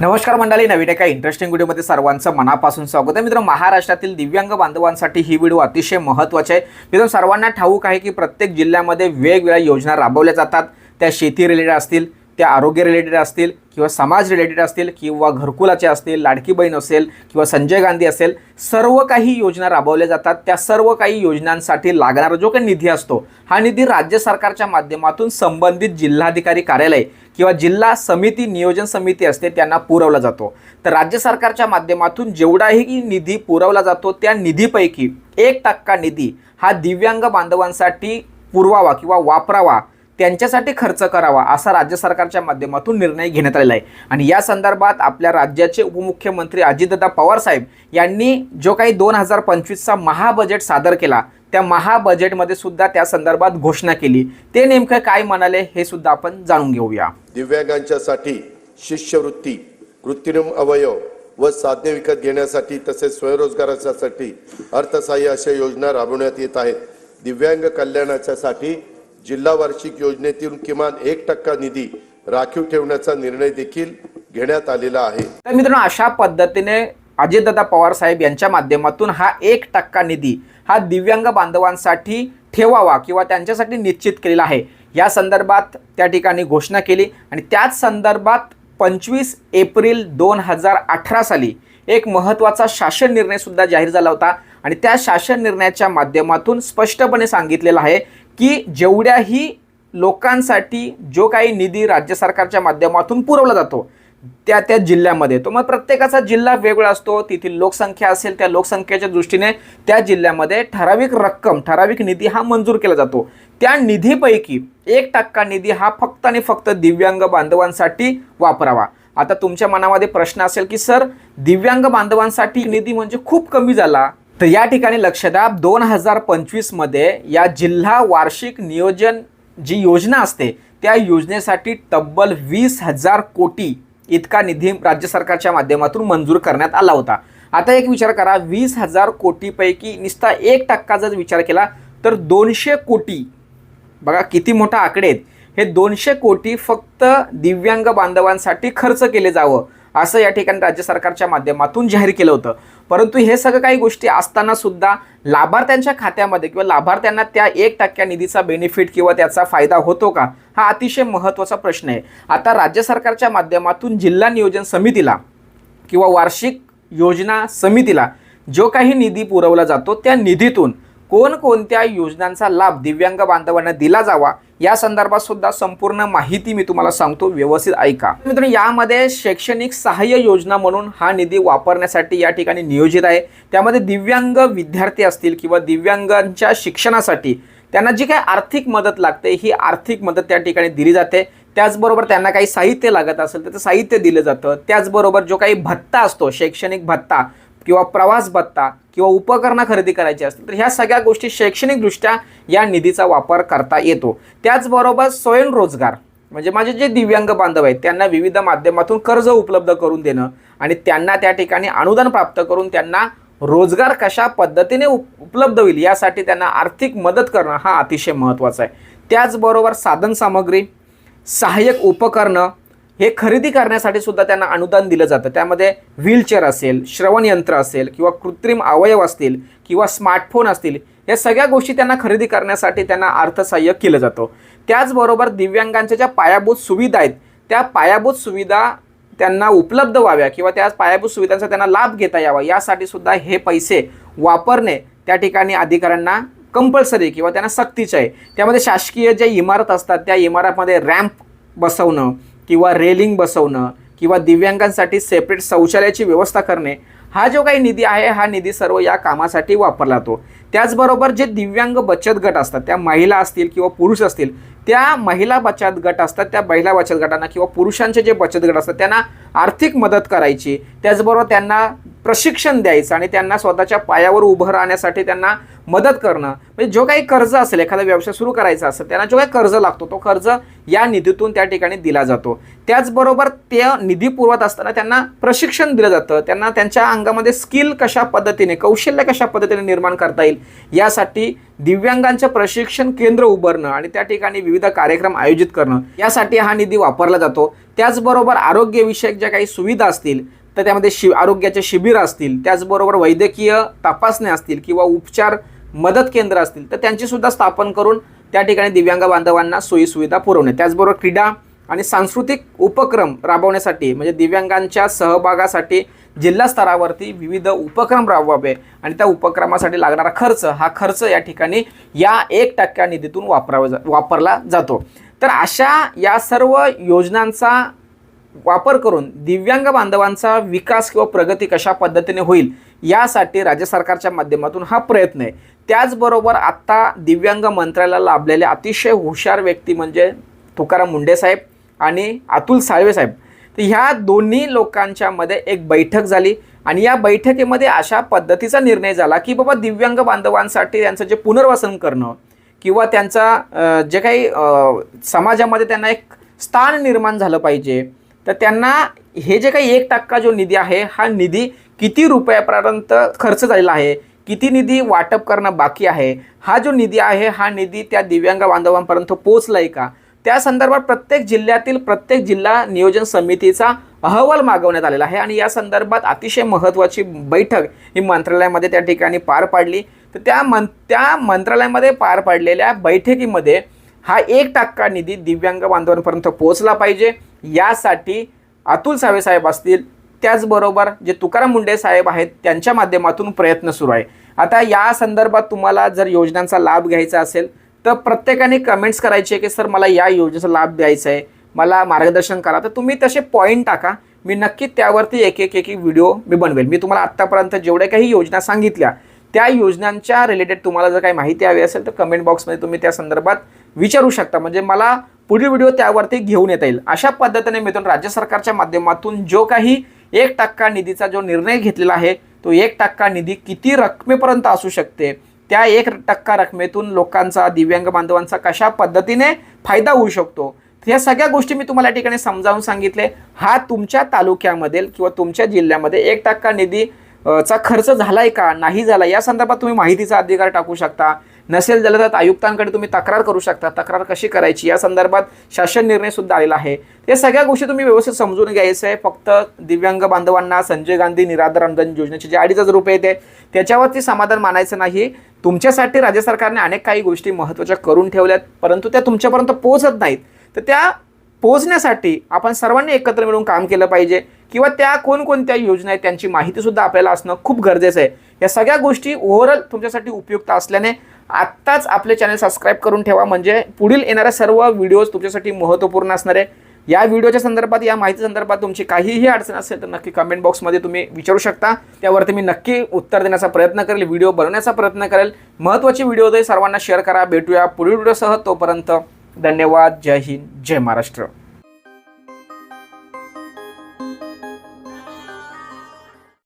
नमस्कार मंडळी नवीन एका इंटरेस्टिंग व्हिडिओमध्ये सर्वांचं मनापासून स्वागत आहे. मित्र महाराष्ट्रातील दिव्यांग बांधवांसाठी ही व्हिडिओ अतिशय महत्त्वाची आहे. मित्र सर्वांना ठाऊक आहे की प्रत्येक जिल्ह्यामध्ये वेगवेगळ्या योजना राबवल्या जातात. त्या शेती रिलेटेड असतील त्या आरोग्य रिलेटेड असतील किंवा समाज रिलेटेड असतील किंवा घरकुलाचे असतील लाडकी बहीण असेल किंवा संजय गांधी असेल सर्व काही योजना राबवल्या जातात. त्या सर्व काही योजनांसाठी लागणारा जो काही निधी असतो हा निधी राज्य सरकारच्या माध्यमातून संबंधित जिल्हाधिकारी कार्यालय किंवा जिल्हा समिती नियोजन समिती असते त्यांना पुरवला जातो. तर राज्य सरकारच्या माध्यमातून जेवढाही निधी पुरवला जातो त्या निधीपैकी एक टक्का निधी हा दिव्यांग बांधवांसाठी पुरवावा किंवा वापरावा त्यांच्यासाठी खर्च करावा असा राज्य सरकारच्या माध्यमातून निर्णय घेण्यात आलेला आहे. आणि या संदर्भात आपल्या राज्याचे उपमुख्यमंत्री अजितदादा पवार साहेब यांनी जो काही दोन हजार पंचवीसचा महाबजेट सादर केला त्या महाबजेटमध्ये सुद्धा त्या संदर्भात घोषणा केली. ते नेमकं काय म्हणाले हे सुद्धा आपण जाणून घेऊया. दिव्यांगांच्यासाठी शिष्यवृत्ती कृत्रिम अवयव व साधने विकत घेण्यासाठी तसेच स्वयंरोजगारासाठी अर्थसहाय्य अशा योजना राबवण्यात येत आहेत. दिव्यांग कल्याणाच्यासाठी जिल्हा वार्षिक योजनेतून किमान एक टक्का निधी राखीव ठेवण्याचा निर्णय देखील घेण्यात आलेला आहे. तर मित्रांनो अशा पद्धतीने अजितदादा पवार साहेब यांच्या माध्यमातून हा एक टक्का निधी हा दिव्यांग बांधवांसाठी ठेवावा किंवा त्यांच्यासाठी निश्चित केलेला आहे. या संदर्भात त्या ठिकाणी घोषणा केली आणि त्याच संदर्भात पंचवीस एप्रिल दोन हजार अठरा साली एक महत्त्वाचा शासन निर्णय सुद्धा जाहीर झाला होता आणि त्या शासन निर्णयाच्या माध्यमातून स्पष्टपणे सांगितलेलं आहे की जेवढ्याही लोकांसाठी जो काही निधी राज्य सरकारच्या माध्यमातून पुरवला जातो त्या त्या जिल्ह्यामध्ये तो मग प्रत्येकाचा जिल्हा वेगळा असतो तेथील लोकसंख्या असेल त्या लोकसंख्येच्या दृष्टीने त्या जिल्ह्यामध्ये ठराविक रक्कम ठराविक निधी हा मंजूर केला जातो. त्या निधीपैकी एक टक्का निधी हा फक्त आणि फक्त दिव्यांग बांधवांसाठी वापरावा. आता तुमच्या मनामध्ये प्रश्न असेल की सर दिव्यांग बांधवांसाठी निधी म्हणजे खूप कमी झाला. तर या ठिकाणी लक्ष द्या दोन हजार पंचवीसमध्ये या जिल्हा वार्षिक नियोजन जी योजना असते त्या योजनेसाठी तब्बल वीस हजार कोटी इतका निधी राज्य सरकारच्या माध्यमातून मंजूर करण्यात आला होता. आता एक विचार करा वीस हजार कोटीपैकी नुसता एक टक्का जर विचार केला तर दोनशे कोटी बघा किती मोठा आकडे आहेत हे दोनशे कोटी फक्त दिव्यांग बांधवांसाठी खर्च केले जावं. असं या ठिकाणी राज्य सरकारच्या माध्यमातून जाहीर केलं होतं. परंतु हे सगळं काही गोष्टी असताना सुद्धा लाभार्थ्यांच्या खात्यामध्ये किंवा लाभार्थ्यांना त्या एक टक्क्या निधीचा बेनिफिट किंवा त्याचा फायदा होतो का हा अतिशय महत्त्वाचा प्रश्न आहे. आता राज्य सरकारच्या माध्यमातून जिल्हा नियोजन समितीला किंवा वार्षिक योजना समितीला जो काही निधी पुरवला जातो त्या निधीतून कोणकोणत्या योजनांचा लाभ दिव्यांग बांधवांना दिला जावा या संदर्भात सुद्धा संपूर्ण माहिती मी तुम्हाला सांगतो व्यवस्थित ऐका. मित्रांनो यामध्ये शैक्षणिक सहाय्य योजना म्हणून हा निधी वापरण्यासाठी या ठिकाणी नियोजित आहे. त्यामध्ये दिव्यांग विद्यार्थी असतील किंवा दिव्यांगांच्या शिक्षणासाठी त्यांना जी काही आर्थिक मदत लागते ही आर्थिक मदत त्या ठिकाणी दिली जाते. त्याचबरोबर त्यांना काही साहित्य लागत असेल तर ते साहित्य दिलं जातं. त्याचबरोबर जो काही भत्ता असतो शैक्षणिक भत्ता किंवा प्रवास भत्ता किंवा उपकरणं खरेदी करायची असतील तर ह्या सगळ्या गोष्टी शैक्षणिकदृष्ट्या या निधीचा वापर करता येतो. त्याचबरोबर स्वयंरोजगार म्हणजे माझे जे दिव्यांग बांधव आहेत त्यांना विविध माध्यमातून कर्ज उपलब्ध करून देणं आणि त्यांना त्या ठिकाणी अनुदान प्राप्त करून त्यांना रोजगार कशा पद्धतीने उप उपलब्ध होईल यासाठी त्यांना आर्थिक मदत करणं हा अतिशय महत्त्वाचा आहे. त्याचबरोबर साधनसामग्री सहाय्यक उपकरणं हे खरेदी करण्यासाठी सुद्धा त्यांना अनुदान दिलं जातं. त्यामध्ये व्हीलचेअर असेल श्रवणयंत्र असेल किंवा कृत्रिम अवयव असतील किंवा स्मार्टफोन असतील या सगळ्या गोष्टी त्यांना खरेदी करण्यासाठी त्यांना अर्थसहाय्य केलं जातं. त्याचबरोबर दिव्यांगांच्या ज्या पायाभूत सुविधा आहेत त्या पायाभूत सुविधा त्यांना उपलब्ध व्हाव्या किंवा त्या पायाभूत सुविधांचा त्यांना लाभ घेता यावा यासाठी सुद्धा हे पैसे वापरणे त्या ठिकाणी अधिकाऱ्यांना कंपल्सरी किंवा त्यांना सक्तीचं आहे. त्यामध्ये शासकीय ज्या इमारत असतात त्या इमारतमध्ये रॅम्प बसवणं किंवा रेलिंग बसवणं किंवा दिव्यांगांसाठी सेपरेट शौचालयाची व्यवस्था करणे हा जो काही निधी आहे हा निधी सर्व या कामासाठी वापरला जातो. त्याचबरोबर जे दिव्यांग बचत गट असतात त्या महिला असतील किंवा पुरुष असतील त्या महिला बचत गट असतात त्या महिला बचत गटांना किंवा पुरुषांचे जे बचत गट असतात त्यांना आर्थिक मदत करायची. त्याचबरोबर त्यांना प्रशिक्षण द्यायचं आणि त्यांना स्वतःच्या पायावर उभं राहण्यासाठी त्यांना मदत करणं. म्हणजे जो काही कर्ज असेल एखादा व्यवसाय सुरू करायचा असेल त्यांना जो काही कर्ज लागतो तो कर्ज या निधीतून त्या ठिकाणी दिला जातो. त्याचबरोबर ते निधी पुरवत असताना त्यांना प्रशिक्षण दिलं जातं. त्यांना त्यांच्या अंगामध्ये स्किल कशा पद्धतीने कौशल्य कशा पद्धतीने निर्माण करता येईल यासाठी दिव्यांगांचं प्रशिक्षण केंद्र उभारणं आणि त्या ठिकाणी विविध कार्यक्रम आयोजित करणं यासाठी हा निधी वापरला जातो. त्याचबरोबर आरोग्यविषयक ज्या काही सुविधा असतील तर त्यामध्ये शि आरोग्याचे शिबिर असतील त्याचबरोबर वैद्यकीय तपासण्या असतील किंवा उपचार मदत केंद्र असतील तर त्यांचीसुद्धा स्थापन करून त्या ठिकाणी दिव्यांग बांधवांना सोयीसुविधा पुरवणे. त्याचबरोबर क्रीडा आणि सांस्कृतिक उपक्रम राबवण्यासाठी म्हणजे दिव्यांगांच्या सहभागासाठी जिल्हा स्तरावरती विविध उपक्रम राबवावे. आणि त्या उपक्रमासाठी लागणारा खर्च हा खर्च या ठिकाणी या एक टक्क्या निधीतून वापरावा जा वापरला जातो. तर अशा या सर्व योजनांचा वापर करून दिव्यांग बांधवांचा विकास किंवा प्रगती कशा पद्धतीने होईल यासाठी राज्य सरकारच्या माध्यमातून हा प्रयत्न आहे. त्याचबरोबर आत्ता दिव्यांग मंत्र्याला लाभलेले अतिशय हुशार व्यक्ती म्हणजे तुकाराम मुंडे साहेब आणि अतुल साळवे साहेब. तर ह्या दोन्ही लोकांच्या मध्ये एक बैठक झाली आणि या बैठकीमध्ये अशा पद्धतीचा निर्णय झाला की बाबा दिव्यांग बांधवांसाठी त्यांचं जे पुनर्वसन करणं किंवा त्यांचा जे काही समाजामध्ये त्यांना एक स्थान निर्माण झालं पाहिजे तर त्यांना हे जे काही एक टक्का जो निधी आहे हा निधी किती रुपयापर्यंत खर्च झालेला आहे किती निधी वाटप करणं बाकी आहे हा जो निधी आहे हा निधी त्या दिव्यांग बांधवांपर्यंत पोचलाय का? त्या संदर्भात प्रत्येक जिल्ह्यातील प्रत्येक जिल्हा नियोजन समितीचा अहवाल मागवण्यात आलेला आहे आणि या संदर्भात अतिशय महत्त्वाची बैठक ही मंत्रालयामध्ये त्या ठिकाणी पार पाडली. तर त्या मन त्या मंत्रालयामध्ये पार पाडलेल्या बैठकीमध्ये हा एक टक्का निधी दिव्यांग बांधवांपर्यंत पोहोचला पाहिजे. यासाठी अतुल सावे साहेब असतील त्याचबरोबर जे तुकाराम मुंडे साहेब आहेत त्यांच्या माध्यमातून प्रयत्न सुरू आहे. आता या संदर्भात तुम्हाला जर योजनांचा लाभ घ्यायचा असेल तर प्रत्येकाने कमेंट्स करायचे की सर मला या योजनेचा लाभ द्यायचा आहे मला मार्गदर्शन करा. तर तुम्ही तसे पॉईंट टाका. मी नक्की त्यावरती एक एक एक व्हिडिओ मी बनवेल. मी तुम्हाला आत्तापर्यंत जेवढ्या काही योजना सांगितल्या त्या योजनांच्या रिलेटेड तुम्हाला जर काही माहिती हवी असेल तर कमेंट बॉक्समध्ये तुम्ही त्या संदर्भात विचारू शकता. म्हणजे मला पुढील व्हिडिओ त्यावरती घेऊन येता येईल. अशा पद्धतीने मिथून राज्य सरकारच्या माध्यमातून जो काही एक टक्का निधीचा जो निर्णय घेतलेला आहे तो एक टक्का निधी किती रकमेपर्यंत असू शकते? त्या एक टक्का रकमेतून लोकांचा दिव्यांग बांधवांचा कशा पद्धतीने फायदा होऊ शकतो? या सगळ्या गोष्टी मी तुम्हाला या ठिकाणी समजावून सांगितले. हा तुमच्या तालुक्यामधील किंवा तुमच्या जिल्ह्यामध्ये एक टक्का निधी चा खर्च झालाय का? नाही झाला? या संदर्भात तुम्ही माहितीचा अधिकार टाकू शकता. नसेल झालं तर आयुक्तांकडे तुम्ही तक्रार करू शकता. तक्रार कशी करायची? या संदर्भात शासन निर्णय सुद्धा आलेला आहे. या सगळ्या गोष्टी तुम्ही व्यवस्थित समजून घ्यायचं आहे. फक्त दिव्यांग बांधवांना संजय गांधी निराधार अनुदान योजनेचे जे अडीच हजार रुपये येते त्याच्यावरती समाधान मानायचं नाही. तुमच्यासाठी राज्य सरकारने अनेक काही गोष्टी महत्त्वाच्या करून ठेवल्यात परंतु त्या तुमच्यापर्यंत पोहोचत नाहीत. तर त्या पोहोचण्यासाठी आपण सर्वांनी एकत्र मिळून काम केलं पाहिजे किंवा त्या कोणकोणत्या योजना आहेत त्यांची माहितीसुद्धा आपल्याला असणं खूप गरजेचं आहे. या सगळ्या गोष्टी ओव्हरऑल तुमच्यासाठी उपयुक्त असल्याने आत्ताच आपले चॅनल सबस्क्राईब करून ठेवा. म्हणजे पुढील येणाऱ्या सर्व व्हिडिओज तुमच्यासाठी महत्त्वपूर्ण असणार आहे. या व्हिडिओच्या संदर्भात या माहिती संदर्भात तुमची काहीही अडचण असेल तर नक्की कमेंट बॉक्समध्ये तुम्ही विचारू शकता. त्यावरती मी नक्की उत्तर देण्याचा प्रयत्न करेल व्हिडिओ बनवण्याचा प्रयत्न करेल. महत्त्वाची व्हिडिओ सर्वांना शेअर करा. भेटूया पुढील व्हिडिओसह तोपर्यंत धन्यवाद. जय हिंद. जय महाराष्ट्र.